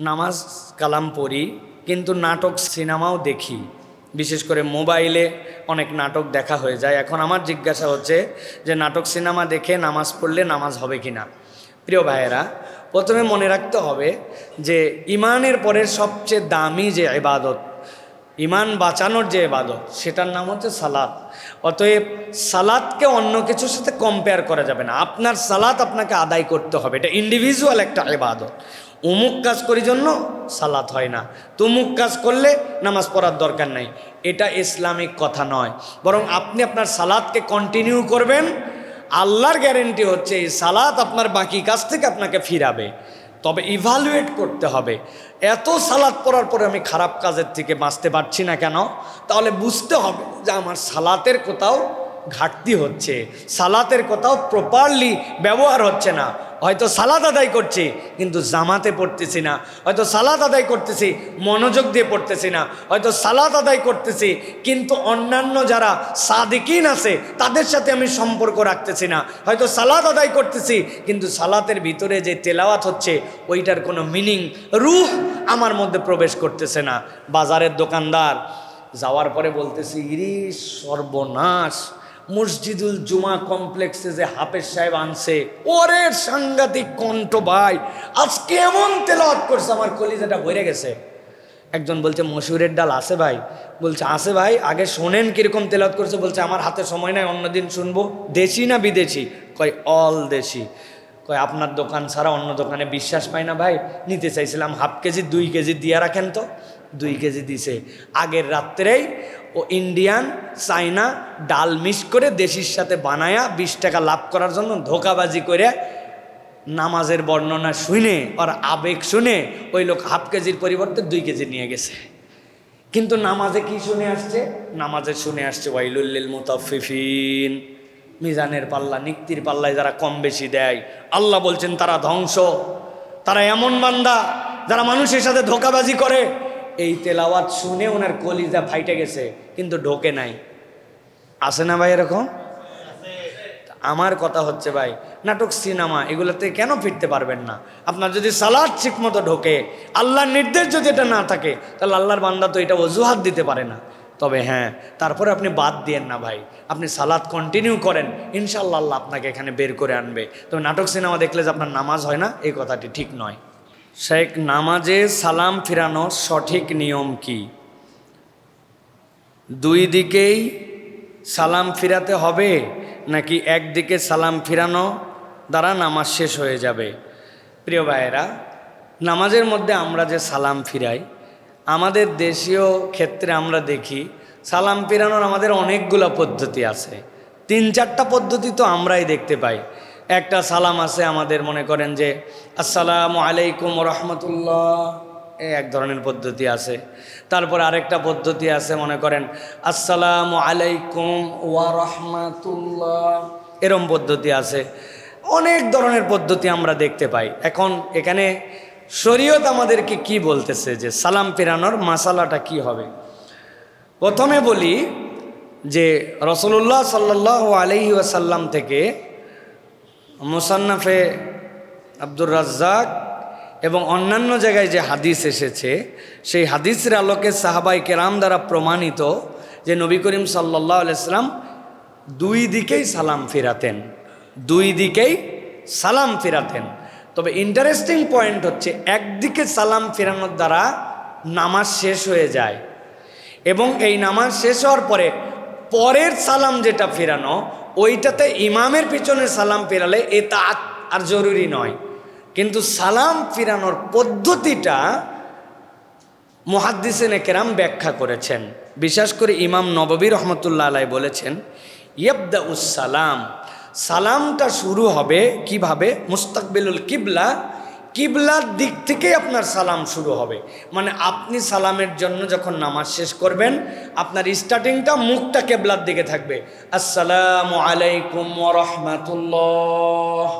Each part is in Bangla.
নামাজ কালাম পড়ি, কিন্তু নাটক, সিনেমাও দেখি। বিশেষ করে মোবাইলে অনেক নাটক দেখা হয়ে যায়। এখন আমার জিজ্ঞাসা হচ্ছে যে, নাটক, সিনেমা দেখে নামাজ পড়লে নামাজ হবে কি না প্রিয় ভাইয়েরা, প্রথমে মনে রাখতে হবে যে, ইমানের পরের সবচেয়ে দামি যে ইবাদত, ইমান বাঁচানোর যে ইবাদত, সেটার নাম হচ্ছে সালাত। অতএব সালাদকে অন্য কিছুর সাথে কম্পেয়ার করা যাবে না। আপনার সালাত আপনাকে আদায় করতে হবে। এটা ইন্ডিভিজুয়াল একটা ইবাদত। অমুক কাজ করি জন্য সালাত হয় না। তুমুক কাজ করলে নামাজ পড়ার দরকার নাই। এটা ইসলামিক কথা নয়। বরং আপনি আপনার সালাদকে কন্টিনিউ করবেন। আল্লাহর গ্যারেন্টি হচ্ছে এই সালাত আপনার বাকি কাজ থেকে আপনাকে ফিরাবে। তবে ইভালুয়েট করতে হবে। এত সালাদ পড়ার পরে আমি খারাপ কাজের থেকে বাঁচতে পারছি না কেন? তাহলে বুঝতে হবে যে আমার সালাতের কোথাও ঘাটতি হচ্ছে। সালাতের কোথাও প্রপারলি ব্যবহার হচ্ছে না। হয়তো সালাদ আদায় করছি, কিন্তু জামাতে পড়তেছি না। হয়তো সালাদ আদায় করতেছি, মনোযোগ দিয়ে পড়তেছি না। হয়তো সালাদ আদায় করতেছি, কিন্তু অন্যান্য যারা সাদিকিন আছে, তাদের সাথে আমি সম্পর্ক রাখতেছি না। হয়তো সালাদ আদায় করতেছি, কিন্তু সালাতের ভিতরে যে তেলাওয়াত হচ্ছে, ওইটার কোনো মিনিং রুহ আমার মধ্যে প্রবেশ করতেছে না। বাজারের দোকানদার যাওয়ার পরে বলতেছি ইরিশ সর্বনাশ মসজিদুল জুমা কমপ্লেক্সে যে হাফেজ সাহেব আনছে ওরে সাংঘাতিক কণ্ঠ ভাই, আজকে এমন তেলাওয়াত করছে, আমার কলিজাটা ভরে গেছে। একজন বলছে মসুরের ডাল আছে ভাই? বলছে, আছে ভাই, আগে শোনেন কীরকম তেলাওয়াত করছে। বলছে, আমার হাতে সময় নাই, অন্যদিন শুনব। দেশি না বিদেশি? কয়, অল দেশি। কয়, আপনার দোকান ছাড়া অন্য দোকানে বিশ্বাস পাই না ভাই। নিতে চাইছিলাম হাফ কেজি, দুই কেজি দিয়ে রাখেন তো। দুই কেজি দিছে। আগের রাত্রেই ও ইন্ডিয়ান চাইনা ডাল মিক্স করে দেশির সাথে বানায়া বিশ টাকা লাভ করার জন্য ধোকাবাজি করে নামাজের বর্ণনা শুনে আর আবেগ শুনে ওই লোক হাফ কেজির পরিবর্তে দুই কেজি নিয়ে গেছে। কিন্তু নামাজে কি শুনে আসছে? নামাজে শুনে আসছে ওয়াইলুল্লিল মুতাফিফিন মিজানের পাল্লা, নিক্তির পাল্লায় যারা কম বেশি দেয়, আল্লাহ বলছেন, তারা ধ্বংস। তারা এমন বান্দা যারা মানুষের সাথে ধোকাবাজি করে এই তেলাওয়াত শুনে ওনার কলিজা ফাইটে গেছে, কিন্তু ঢোকে নাই। আসে না ভাই এরকম? আমার কথা হচ্ছে ভাই, নাটক, সিনেমা, এগুলোতে কেন ফিরতে পারবেন না? আপনার যদি সালাদ ঠিক মতো ঢোকে, আল্লাহর নির্দেশ যদি এটা না থাকে, তাহলে আল্লাহর বান্দা তো এটা অজুহাত দিতে পারে না। তবে হ্যাঁ তারপরে আপনি বাদ দিয়েন না ভাই, আপনি সালাদ কন্টিনিউ করেন ইনশাল্লাহ আল্লাহ আপনাকে এখানে বের করে আনবে। তবে নাটক, সিনেমা দেখলে যে আপনার নামাজ হয় না, এই কথাটি ঠিক নয়। শেখ নামাজে সালাম ফিরানোর সঠিক নিয়ম কি? দুই দিকেই সালাম ফিরাতে হবে নাকি একদিকে সালাম ফিরানো দ্বারা নামাজ শেষ হয়ে যাবে? প্রিয় ভাইয়েরা, নামাজের মধ্যে আমরা যে সালাম ফিরাই, আমাদের দেশীয় ক্ষেত্রে আমরা দেখি সালাম ফিরানোর আমাদের অনেকগুলো পদ্ধতি আছে। তিন চারটা পদ্ধতি তো আমরাই দেখতে পাই। একটা সালাম আছে আমাদের মনে করেন যে, আসসালামু আলাইকুম রহমতুল্লাহ। এক ধরনের পদ্ধতি আছে। তারপর আরেকটা পদ্ধতি আছে মনে করেন, আসসালামু আলাইকুম ওয়া রহমাতুল্লাহ। এরম পদ্ধতি আছে। অনেক ধরনের পদ্ধতি আমরা দেখতে পাই। এখন এখানে শরীয়ত আমাদেরকে কি বলতেছে যে, সালাম ফেরানোর মাসালাটা কি হবে? প্রথমে বলি যে রসুল্লাহ সাল্লাহ আলহি ওয়াসাল্লাম থেকে মুসান্নাফে আব্দুর রাজ্জাক এবং অন্যান্য জায়গায় যে হাদিস এসেছে, সেই হাদিসের আলোকে সাহাবাই কেরাম দ্বারা প্রমাণিত যে নবী করিম সাল্লাহ আলাইসাল্লাম দুই দিকেই সালাম ফিরাতেন, দুই দিকেই সালাম ফিরাতেন। তবে ইন্টারেস্টিং পয়েন্ট হচ্ছে, একদিকে সালাম ফেরানোর দ্বারা নামাজ শেষ হয়ে যায় এবং এই নামাজ শেষ হওয়ার পরে পরের সালাম যেটা ফেরানো ওইটাতে ইমামের পিছনে সালাম ফেরালে এটা আর জরুরি নয়। কিন্তু সালাম ফিরানোর পদ্ধতিটা মহাদ্দিসেন কেরাম ব্যাখ্যা করেছেন। বিশেষ করে ইমাম নববী রহমতুল্লা আলাই বলেছেন ইয়বদা সালাম। সালামটা শুরু হবে কীভাবে? মুস্তাকবিলুল কিবলা কিবলার দিক থেকেই আপনার সালাম শুরু হবে। মানে আপনি সালামের জন্য যখন নামাজ শেষ করবেন, আপনার স্টার্টিংটা মুখটা কেবলার দিকে থাকবে। আসসালামু আলাইকুম রহমাতুল্লাহ।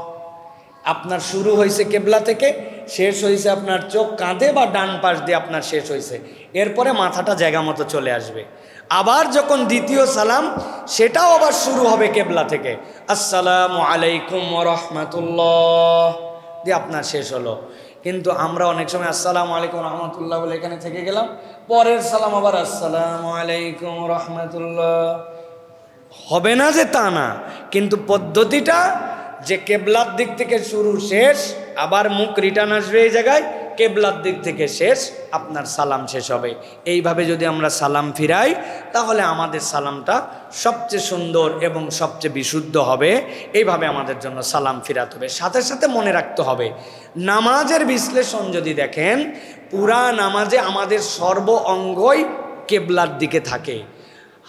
আপনার শুরু হয়েছে কেবলা থেকে, শেষ হয়েছে আপনার চোখ কাঁধে বা ডান পাশ দিয়ে আপনার শেষ হয়েছে। এরপরে মাথাটা জায়গা মতো চলে আসবে। আবার যখন দ্বিতীয় সালাম, সেটাও আবার শুরু হবে কেবলা থেকে। আসসালামু আলাইকুম রহমাতুল্লাহ। দিয়ে আপনার শেষ হলো। কিন্তু আমরা অনেক সময় আসসালামু আলাইকুম রহমতুল্লাহ বলে এখানে থেকে গেলাম। পরের সালাম আবার আসসালামু আলাইকুম রহমতুল্লাহ। হবে না যে তা না, কিন্তু পদ্ধতিটা যে কেবলার দিক থেকে শুরু শেষ, আবার মুখ রিটার্ন আসবে এই জায়গায় কেবলার দিক থেকে শেষ, আপনার সালাম শেষ হবে। এইভাবে যদি আমরা সালাম ফিরাই, তাহলে আমাদের সালামটা সবচেয়ে সুন্দর এবং সবচেয়ে বিশুদ্ধ হবে। এইভাবে আমাদের জন্য সালাম ফিরাতে হবে। সাথে সাথে মনে রাখতে হবে, নামাজের বিশ্লেষণ যদি দেখেন, পুরা নামাজে আমাদের সর্ব অঙ্গই কেবলার দিকে থাকে।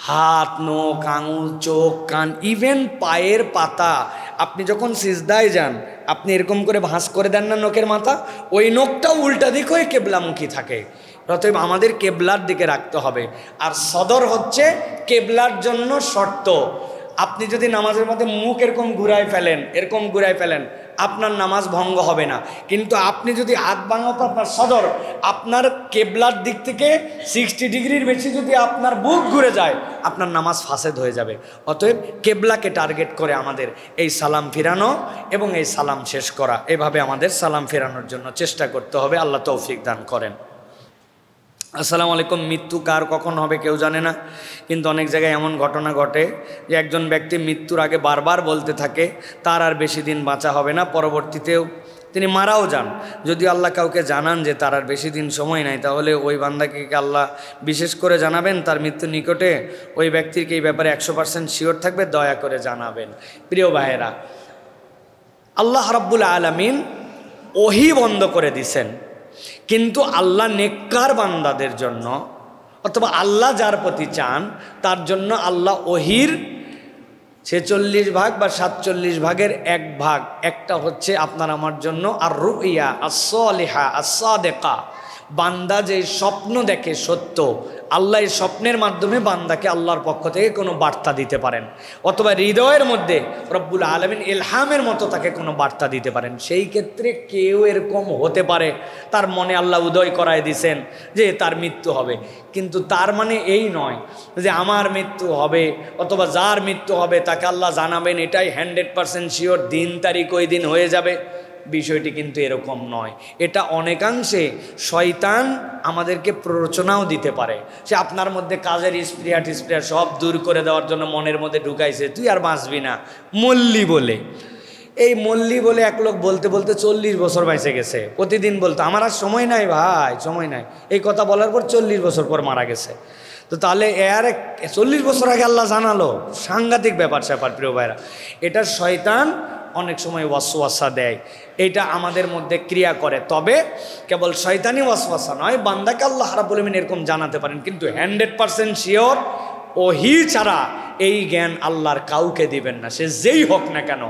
হাত, নখ, আঙুল, চোখ, কান ইভেন পায়ের পাতা। আপনি যখন সিজদায় যান আপনি এরকম করে ভাঁজ করে দেন না নখের মাথা, ওই নখটাও উল্টা দিক হয়ে কেবলামুখী থাকে। অতএব আমাদের কেবলার দিকে রাখতে হবে। আর সদর হচ্ছে কেবলার জন্য শর্ত। আপনি যদি নামাজের মধ্যে মুখ এরকম ঘুরায় ফেলেন, এরকম ঘুরায় ফেলেন, আপনার নামাজ ভঙ্গ হবে না। কিন্তু আপনি যদি হাত ভাঙো তো আপনার সদর, আপনার কেবলার দিক থেকে সিক্সটি ডিগ্রির বেশি যদি আপনার বুক ঘুরে যায়, আপনার নামাজ ফাসেদ হয়ে যাবে। অতএব কেবলাকে টার্গেট করে আমাদের এই সালাম ফেরানো এবং এই সালাম শেষ করা। এভাবে আমাদের সালাম ফেরানোর জন্য চেষ্টা করতে হবে। আল্লাহ তৌফিক দান করেন। আসসালামু আলাইকুম, মৃত্যু কার, কখন হবে কেউ জানে না। কিন্তু অনেক জায়গায় এমন ঘটনা ঘটে যে একজন ব্যক্তি মৃত্যুর আগে বারবার বলতে থাকে, তার আর বেশি দিন বাঁচা হবে না। পরবর্তীতেও তিনি মারাও যান। যদি আল্লাহ কাউকে জানান যে তার আর বেশি দিন সময় নাই, তাহলে ওই বান্দাকে আল্লাহ বিশেষ করে জানাবেন? তার মৃত্যুর নিকটে ওই ব্যক্তিকে এই ব্যাপারে একশো পার্সেন্ট শিওর থাকবে? দয়া করে জানাবেন। প্রিয় ভাইয়েরা, আল্লাহ রাব্বুল আলমিন ওহি বন্ধ করে দিছেন। কিন্তু আল্লাহ নেককার বান্দাদের জন্য, অথবা আল্লাহ যার প্রতি চান, তার জন্য আল্লাহ ওহির ছেচল্লিশ ভাগ বা সাতচল্লিশ ভাগের এক ভাগ। একটা হচ্ছে আপনার আমার জন্য আর রুইয়া আসলিহা আসাদেকা বান্দা যে স্বপ্ন দেখে সত্য, আল্লাহ এই স্বপ্নের মাধ্যমে বান্দাকে আল্লাহর পক্ষ থেকে কোনো বার্তা দিতে পারেন। অথবা হৃদয়ের মধ্যে রব্বুল আলমিন এলহামের মতো তাকে কোনো বার্তা দিতে পারেন। সেই ক্ষেত্রে কেউ এরকম হতে পারে, তার মনে আল্লাহ উদয় করায় দিছেন যে তার মৃত্যু হবে। কিন্তু তার মানে এই নয় যে আমার মৃত্যু হবে অথবা যার মৃত্যু হবে তাকে আল্লাহ জানাবেন, এটাই হান্ড্রেড পারসেন্ট শিওর দিন তারিখ ওই দিন হয়ে যাবে। বিষয়টি কিন্তু এরকম নয়। এটা অনেকাংশে শয়তান আমাদেরকে প্ররোচনাও দিতে পারে। সে আপনার মধ্যে কাজের স্প্রিয়া টিস্প্রিয়া সব দূর করে দেওয়ার জন্য মনের মধ্যে ঢুকাইছে, তুই আর বাঁচবি না। মল্লি বলে। এই মল্লি বলে এক লোক বলতে বলতে চল্লিশ বছর বাইসে গেছে। প্রতিদিন বলতো, আমার আর সময় নাই ভাই, সময় নাই। এই কথা বলার পর চল্লিশ বছর পর মারা গেছে। তো তাহলে এর চল্লিশ বছর আগে আল্লাহ জানালো, সাংঘাতিক ব্যাপার স্যাপার প্রিয় ভাইরা এটা শয়তান অনেক সময় ওয়াসওয়াসা দেয়। এটা আমাদের মধ্যে ক্রিয়া করে। তবে কেবল শয়তানি ওয়াসওয়াসা নয়, বান্দাকে আল্লাহ রাবুল আলমিন এরকম জানাতে পারেন। কিন্তু হান্ড্রেড পারসেন্ট শিওর ওহি ছাড়া এই জ্ঞান আল্লাহর কাউকে দিবেন না। সে যেই হোক না কেন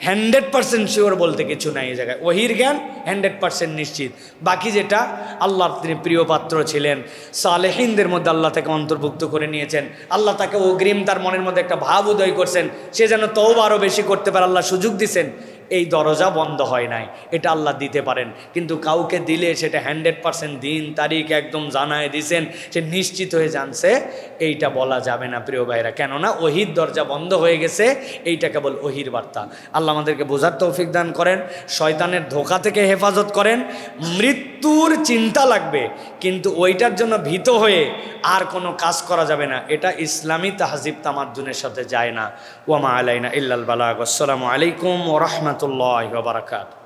হান্ড্রেড পার্সেন্ট শিওর বলতে কিছু নাই এই জায়গায়। ওহির জ্ঞান হান্ড্রেড পার্সেন্ট নিশ্চিত। বাকি যেটা আল্লাহ তিনি প্রিয় পাত্র ছিলেন। সালেহিনদের মধ্যে আল্লাহ তাকে অন্তর্ভুক্ত করে নিয়েছেন। আল্লাহ তাকে অগ্রিম তার মনের মধ্যে একটা ভাব উদয় করছেন। সে যেন তও আরও বেশি করতে পারে, আল্লাহ সুযোগ দিছেন। এই দরজা বন্ধ হয় নাই। এটা আল্লাহ দিতে পারেন। কিন্তু কাউকে দিলে সেটা হান্ড্রেড পার্সেন্ট দিন, তারিখ একদম জানায় দিছেন, সে নিশ্চিত হয়ে জানছে, এইটা বলা যাবে না প্রিয় ভাইরা কেননা ওহির দরজা বন্ধ হয়ে গেছে, এইটা কেবল ওহির বার্তা। আল্লাহ আমাদেরকে বোঝার তৌফিক দান করেন, শয়তানের ধোকা থেকে হেফাজত করেন, মৃত্যুর চিন্তা লাগবে, কিন্তু ওইটার জন্য ভীত হয়ে আর কোনো কাজ করা যাবে না। এটা ইসলামী তাহজিব তামাদ্দুনের সাথে যায় না। ওয়ামা আলাইনা ইল্লাল বালাগ। আসসালামু আলাইকুম ও রহমতুল্লাহ বারাকাত